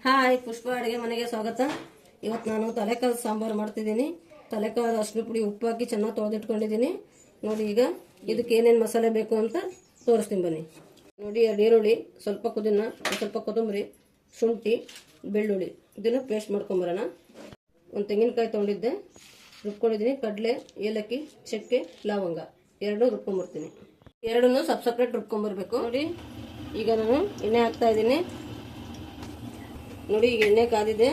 Hi, ಪುಷ್ಪ ಅಡುಗೆ ಮನೆಗೆ ಸ್ವಾಗತ. ಇವತ್ತು ನಾನು ತಲೆಕಾಲು ಸಾಂಬಾರು ಮಾಡ್ತಿದ್ದೀನಿ. ತಲೆಕಾಲು ಅಷ್ಟು ಪುಡಿ ಉಪ್ಪು ಹಾಕಿ ಚೆನ್ನಾಗಿ ತೊಳೆದಿಟ್ಕೊಂಡಿದ್ದೀನಿ. ನೋಡಿ ಈಗ ಇದಕ್ಕೆ ಏನೇನು ಮಸಾಲೆ ಬೇಕು ಅಂತ ತೋರಿಸ್ತೀನಿ ಬನ್ನಿ. ನೋಡಿ ಎರಡು ಈರುಳ್ಳಿ, ಸ್ವಲ್ಪ ಕುದಿನ ಸ್ವಲ್ಪ ಕೊತ್ತಂಬರಿ, ಶುಂಠಿ, ಬೆಳ್ಳುಳ್ಳಿ. ಇದನ್ನು ಪೇಸ್ಟ್ ಮಾಡ್ಕೊಂಬರೋಣ. ಒಂದು ತೆಂಗಿನಕಾಯಿ ತೊಗೊಂಡಿದ್ದೆ. ರುಬ್ಕೊಂಡಿದ್ದೀನಿ. ಕಡಲೆ, ಏಲಕ್ಕಿ, ಚಕ್ಕೆ, ಲವಂಗ. ಎರಡೂ ರುಬ್ಕೊಂಬರ್ತೀನಿ. ಎರಡನ್ನೂ ಸಪ್ ಸಪ್ರೇಟ್ ರುಬ್ಕೊಂಬರ್ಬೇಕು. ನೋಡಿ, ಈಗ ನಾನು ಎಣ್ಣೆ ಹಾಕ್ತಾ ಇದ್ದೀನಿ. ನೋಡಿ, ಈಗ ಎಣ್ಣೆ ಕಾದಿದೆ.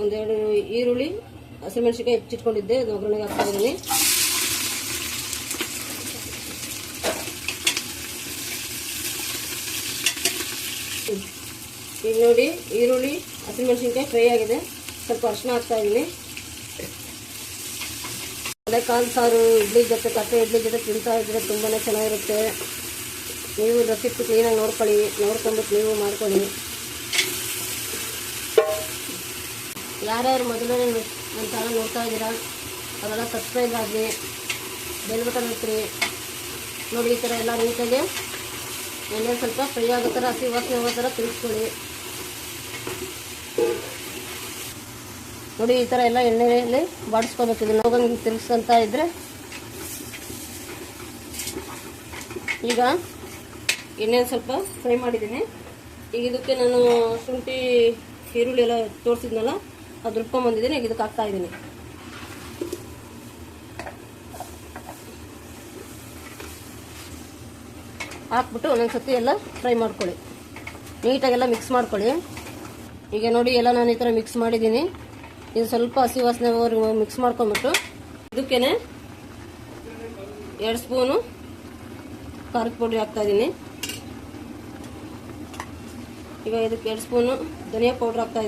ಒಂದೆರಡು ಈರುಳ್ಳಿ, ಹಸಿಮೆಣಸಿನ್ಕಾಯಿ ಹೆಚ್ಚಿಟ್ಕೊಂಡಿದ್ದೆ. ಅದು ಒಗ್ಗರಣೆಗೆ ಹಾಕ್ತಾ ಇದ್ದೀನಿ. ಈಗ ನೋಡಿ, ಈರುಳ್ಳಿ, ಹಸಿಮೆಣಸಿನ್ಕಾಯಿ ಫ್ರೈ ಆಗಿದೆ. ಸ್ವಲ್ಪ ಅರ್ಶನ ಹಾಕ್ತಾ ಇದ್ದೀನಿ. ಕಾಲು ಸಾರು, ಇಡ್ಲಿ ಜೊತೆ, ತಟ್ಟೆ ಇಡ್ಲಿ ಜೊತೆ ತಿಂತಾ ಇದ್ರೆ ತುಂಬಾ ಚೆನ್ನಾಗಿರುತ್ತೆ. ನೀವು ರೆಸಿಪಿ ಕ್ಲೀನಾಗಿ ನೋಡ್ಕೊಳ್ಳಿ, ನೋಡ್ಕೊಂಡ್ಬಿಟ್ಟು ನೀವು ಮಾಡ್ಕೊಳ್ಳಿ. ಯಾರ್ಯಾರು ಮೊದಲನೇ ನನ್ನ ಚಾನಲ್ ನೋಡ್ತಾ ಇದ್ದೀರಾ? ಅವರೆಲ್ಲ ಸಬ್ಸ್ಕ್ರೈಬ್ ಆಗಲಿ ಬೆಲ್ ಬಟನ್ ನೋಡಿ, ಈ ಥರ ಎಲ್ಲ ನೀಟಾಗಿ ಎಣ್ಣೆ ಸ್ವಲ್ಪ ಫ್ರೈ ಆಗೋ ಥರ ಹಸಿ ವಾಸನೆ ಹೋಗೋ ಥರ ತಿಳಿಸ್ಕೊಳ್ಳಿ ನೋಡಿ, ಈ ಥರ ಎಲ್ಲ ಎಣ್ಣೆಯಲ್ಲಿ ಬಾಡಿಸ್ಕೋಬೇಕು. ಇದನ್ನು ಹೋಗಂಗೆ ತಿಳಿಸ್ಕೊಂತ ಇದ್ದರೆ ಈಗ ಎಣ್ಣೆ ಸ್ವಲ್ಪ ಫ್ರೈ ಮಾಡಿದ್ದೀನಿ. ಈಗ ಇದಕ್ಕೆ ನಾನು ಶುಂಠಿ, ಈರುಳ್ಳಿ ಎಲ್ಲ ತೋರಿಸಿದ್ನಲ್ಲ ಅದು ರುಬ್ಕೊಂಬಂದಿದ್ದೀನಿ ಈಗ ಇದಕ್ಕೆ ಹಾಕ್ತಾ ಇದ್ದೀನಿ ಹಾಕ್ಬಿಟ್ಟು ಒಂದೊಂದು ಸತಿ ಎಲ್ಲ ಫ್ರೈ ಮಾಡ್ಕೊಳ್ಳಿ. ನೀಟಾಗೆಲ್ಲ ಮಿಕ್ಸ್ ಮಾಡ್ಕೊಳ್ಳಿ. ಈಗ ನೋಡಿ, ಎಲ್ಲ ನಾನು ಈ ಥರ ಮಿಕ್ಸ್ ಮಾಡಿದ್ದೀನಿ. ಇದು ಸ್ವಲ್ಪ ಹಸಿ ವಾಸನೆವರೆಗೂ ಮಿಕ್ಸ್ ಮಾಡ್ಕೊಂಬಿಟ್ಟು ಇದಕ್ಕೇನೆ ಎರಡು ಸ್ಪೂನು ಖಾರದ ಪುಡಿ ಹಾಕ್ತಾಯಿದ್ದೀನಿ ಈಗ ಇದಕ್ಕೆ ಎರಡು ಸ್ಪೂನು ಧನಿಯಾ ಪೌಡ್ರ್ ಹಾಕ್ತಾ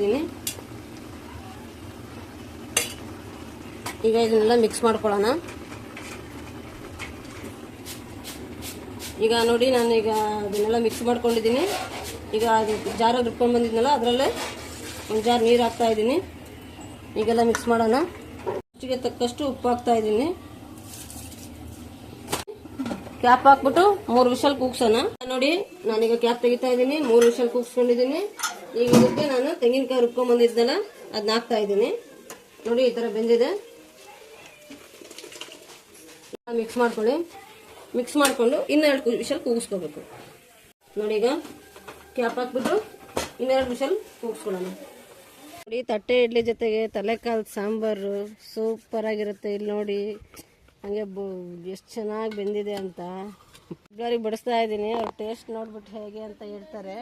ಈಗ ಇದನ್ನೆಲ್ಲ ಮಿಕ್ಸ್ ಮಾಡ್ಕೊಳ್ಳೋಣ. ಈಗ ನೋಡಿ ನಾನು ಈಗ ಅದನ್ನೆಲ್ಲ ಮಿಕ್ಸ್ ಮಾಡ್ಕೊಂಡಿದ್ದೀನಿ. ಈಗ ಅದು ಜಾರ ರುಬ್ಕೊಂಡು ಬಂದಿದ್ನಲ್ಲ, ಅದರಲ್ಲೇ ಒಂದು ಜಾರ್ ನೀರು ಹಾಕ್ತಾ ಇದ್ದೀನಿ. ಈಗೆಲ್ಲ ಮಿಕ್ಸ್ ಮಾಡೋಣ. ರುಚಿಗೆ ತಕ್ಕಷ್ಟು ಉಪ್ಪು ಹಾಕ್ತಾ ಇದ್ದೀನಿ. ಕ್ಯಾಪ್ ಹಾಕ್ಬಿಟ್ಟು ಮೂರು ವಿಷಲ್ ಕೂಗ್ಸೋಣ. ನೋಡಿ, ನಾನೀಗ ಕ್ಯಾಪ್ ತೆಗಿತಾ ಇದ್ದೀನಿ, ಮೂರು ವಿಷಲ್ ಕೂಗ್ಸ್ಕೊಂಡಿದ್ದೀನಿ. ಈಗ ಇದಕ್ಕೆ ನಾನು ತೆಂಗಿನಕಾಯಿ ರುಬ್ಕೊಂಡ್ ಬಂದಿದ್ದೆಲ್ಲ ಅದನ್ನ ಹಾಕ್ತಾ ಇದ್ದೀನಿ. ನೋಡಿ, ಈ ಥರ ಬೆಂದಿದೆ. ಮಿಕ್ಸ್ ಮಾಡ್ಕೊಳ್ಳಿ. ಮಿಕ್ಸ್ ಮಾಡಿಕೊಂಡು ಇನ್ನೆರಡು ವಿಷಲ್ ಕೂಗಿಸ್ಕೋಬೇಕು. ನೋಡಿ ಈಗ ಕ್ಯಾಪ್ ಹಾಕ್ಬಿಟ್ಟು ಇನ್ನೆರಡು ವಿಷಲ್ ಕೂಗಿಸ್ಕೊಳ್ಳೋಣ. ನೋಡಿ ತಟ್ಟೆ ಇಡ್ಲಿ ಜೊತೆಗೆ ತಲೆಕಾಲು ಸಾಂಬಾರು ಸೂಪರ್ ಆಗಿರುತ್ತೆ ಇಲ್ಲಿ ನೋಡಿ. ಹಂಗೆ ಎಷ್ಟು ಚೆನ್ನಾಗಿ ಬೆಂದಿದೆ ಅಂತ. ಎಲ್ಲರಿಗೆ ಬಡಿಸ್ತಾ ಇದ್ದೀನಿ. ಅವ್ರ ಟೇಸ್ಟ್ ನೋಡ್ಬಿಟ್ಟು ಹೇಗೆ ಅಂತ ಹೇಳ್ತಾರೆ.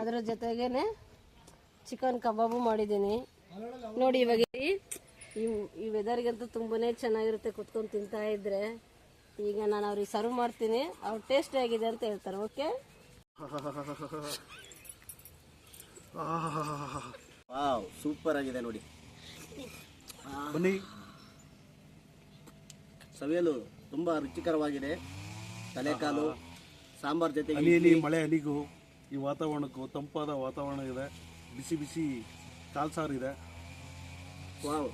ಅದರ ಜೊತೆಗೇನೆ ಚಿಕನ್ ಕಬಾಬು ಮಾಡಿದ್ದೀನಿ. ನೋಡಿ ಇವಾಗ ಈ ಈ ವೆದರ್ಗಂತೂ ತುಂಬಾನೇ ಚೆನ್ನಾಗಿರುತ್ತೆ ಕುತ್ಕೊಂಡು ತಿಂತಾ ಇದ್ರೆ. ಈಗ ನಾನು ಅವ್ರಿಗೆ ಸರ್ವ್ ಮಾಡ್ತೀನಿ. ಅವ್ರು ಟೇಸ್ಟಿ ಆಗಿದೆ ಅಂತ ಹೇಳ್ತಾರೆ ಓಕೆ ವಾವ್ ಸೂಪರ್ ಆಗಿದೆ ನೋಡಿ. ಬನ್ನಿ. ಸವಿಯಲು ತುಂಬಾ ರುಚಿಕರವಾಗಿದೆ. ತಲೆಕಾಲು ಸಾಂಬಾರ್ ಜೊತೆಗೆ ಮಳೆ ಹನಿಗೂ ಈ ವಾತಾವರಣಕ್ಕೂ ತಂಪಾದ ವಾತಾವರಣ ಇದೆ. ಬಿಸಿ ಬಿಸಿ ಕಾಲ್ ಸಾರು ಇದೆ ವಾವ್.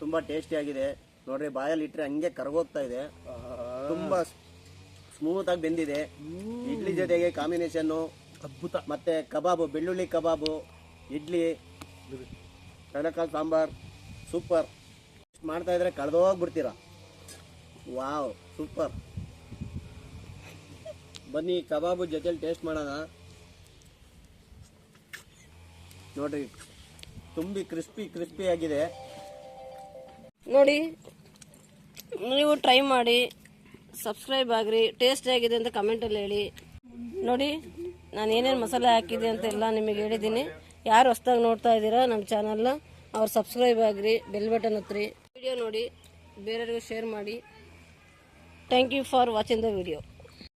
ತುಂಬಾ ಟೇಸ್ಟಿ ಆಗಿದೆ. ನೋಡ್ರಿ ಬಾಯಲ್ಲಿ ಇಟ್ಟರೆ ಹಂಗೆ ಕರಗೋಗ್ತಾ ಇದೆ. ತುಂಬಾ ಸ್ಮೂತ್ ಆಗಿ ಬೆಂದಿದೆ. ಇಡ್ಲಿ ಜೊತೆಗೆ ಕಾಂಬಿನೇಷನ್ನು ಅದ್ಭುತ. ಮತ್ತೆ ಕಬಾಬು ಬೆಳ್ಳುಳ್ಳಿ ಕಬಾಬು ಇಡ್ಲಿ ಕಡಕಾಳು ಸಾಂಬಾರ್ ಸೂಪರ್ ಮಾಡ್ತಾ ಇದ್ರೆ ಕಳೆದೋಗ್ಬಿಡ್ತೀರ ವಾವ್ ಸೂಪರ್ ಬನ್ನಿ ಕಬಾಬು ಜೊತೆಲಿ ಟೇಸ್ಟ್ ಮಾಡೋಣ. ನೋಡ್ರಿ ತುಂಬಿ ಕ್ರಿಸ್ಪಿ ಕ್ರಿಸ್ಪಿ ಆಗಿದೆ. ನೋಡಿ, ನೀವು ಟ್ರೈ ಮಾಡಿ ಸಬ್ಸ್ಕ್ರೈಬ್ ಆಗ್ರಿ ಟೇಸ್ಟ್ ಆಗಿದೆ ಅಂತ ಕಮೆಂಟಲ್ಲಿ ಹೇಳಿ. ನೋಡಿ, ನಾನು ಏನೇನು ಮಸಾಲೆ ಹಾಕಿದೆ ಅಂತ ಎಲ್ಲ ನಿಮಗೆ ಹೇಳಿದ್ದೀನಿ. ಯಾರು ಹೊಸ್ದಾಗಿ ನೋಡ್ತಾ ಇದ್ದೀರಾ ನಮ್ಮ ಚಾನಲ್ನ ಅವ್ರು ಸಬ್ಸ್ಕ್ರೈಬ್ ಆಗ್ರಿ ಬೆಲ್ ಬಟನ್ ಒತ್ತಿರಿ ವಿಡಿಯೋ ನೋಡಿ, ಬೇರೆಯವ್ರಿಗೂ ಶೇರ್ ಮಾಡಿ. Thank you for watching the video